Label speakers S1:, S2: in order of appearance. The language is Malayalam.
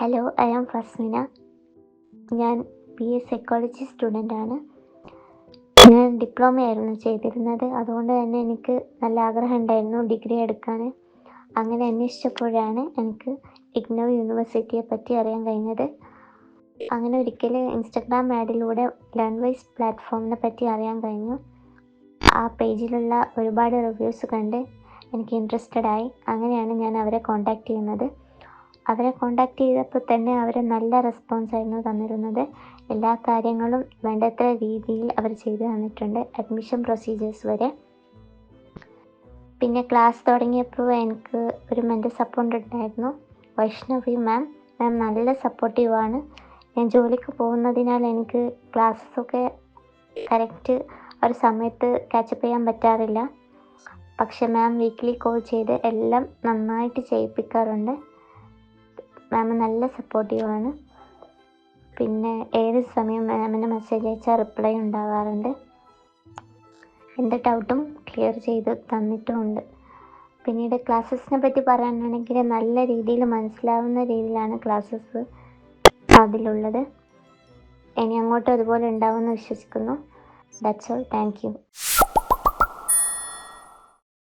S1: Hello I am Fasmina. ഞാൻ ബി എ സൈക്കോളജി സ്റ്റുഡന്റ് ആണ്. ഞാൻ ഡിപ്ലോമ ആയിരുന്നു ചെയ്തിരുന്നത്. അതുകൊണ്ട് തന്നെ എനിക്ക് നല്ല ആഗ്രഹം ഉണ്ടായിരുന്നു ഡിഗ്രി എടുക്കാൻ. അങ്ങനെ അന്വേഷിച്ചപ്പോഴാണ് എനിക്ക് ഇഗ്നോ യൂണിവേഴ്സിറ്റിയെ പറ്റി അറിയാൻ കഴിഞ്ഞത്. അങ്ങനെ ഒരിക്കൽ ഇൻസ്റ്റഗ്രാം ആഡിലൂടെ ലേൺ വൈസ് പ്ലാറ്റ്ഫോമിനെ പറ്റി അറിയാൻ കഴിഞ്ഞു. ആ പേജിലുള്ള ഒരുപാട് റിവ്യൂസ് കണ്ട് എനിക്ക് ഇൻട്രസ്റ്റഡ് ആയി. അങ്ങനെയാണ് ഞാൻ അവരെ കോണ്ടാക്ട് ചെയ്യുന്നത്. അവരെ കോണ്ടാക്ട് ചെയ്തപ്പോൾ തന്നെ അവർ നല്ല റെസ്പോൺസ് ആയിരുന്നു തന്നിരുന്നത്. എല്ലാ കാര്യങ്ങളും വേണ്ടത്ര രീതിയിൽ അവർ ചെയ്തു തന്നിട്ടുണ്ട് അഡ്മിഷൻ പ്രൊസീജിയേഴ്സ് വരെ. പിന്നെ ക്ലാസ് തുടങ്ങിയപ്പോൾ എനിക്ക് ഒരു മെന്റൽ സപ്പോർട്ട് ഉണ്ടായിരുന്നു. വൈഷ്ണവി മാം മാം നല്ല സപ്പോർട്ടീവാണ് ഞാൻ ജോലിക്ക് പോകുന്നതിനാൽ എനിക്ക് ക്ലാസ്സൊക്കെ കറക്റ്റ് ഒരു സമയത്ത് കാച്ചപ്പ് ചെയ്യാൻ പറ്റാറില്ല. പക്ഷെ മാം വീക്ക്ലി കോൾ ചെയ്ത് എല്ലാം നന്നായിട്ട് ചെയ്യിപ്പിക്കാറുണ്ട്. മാം നല്ല സപ്പോർട്ടീവാണ് പിന്നെ ഏത് സമയം മാമിന് മെസ്സേജ് അയച്ചാൽ റിപ്ലൈ ഉണ്ടാവാറുണ്ട്. എന്റെ ഡൗട്ടും ക്ലിയർ ചെയ്ത് തന്നിട്ടുമുണ്ട്. പിന്നീട് ക്ലാസ്സസിനെ പറ്റി പറയാനാണെങ്കിൽ നല്ല രീതിയിൽ മനസ്സിലാവുന്ന രീതിയിലാണ് ക്ലാസ്സസ് അതിലുള്ളത്. ഇനി അങ്ങോട്ടും അതുപോലെ ഉണ്ടാവുമെന്ന് വിശ്വസിക്കുന്നു. That's all thank you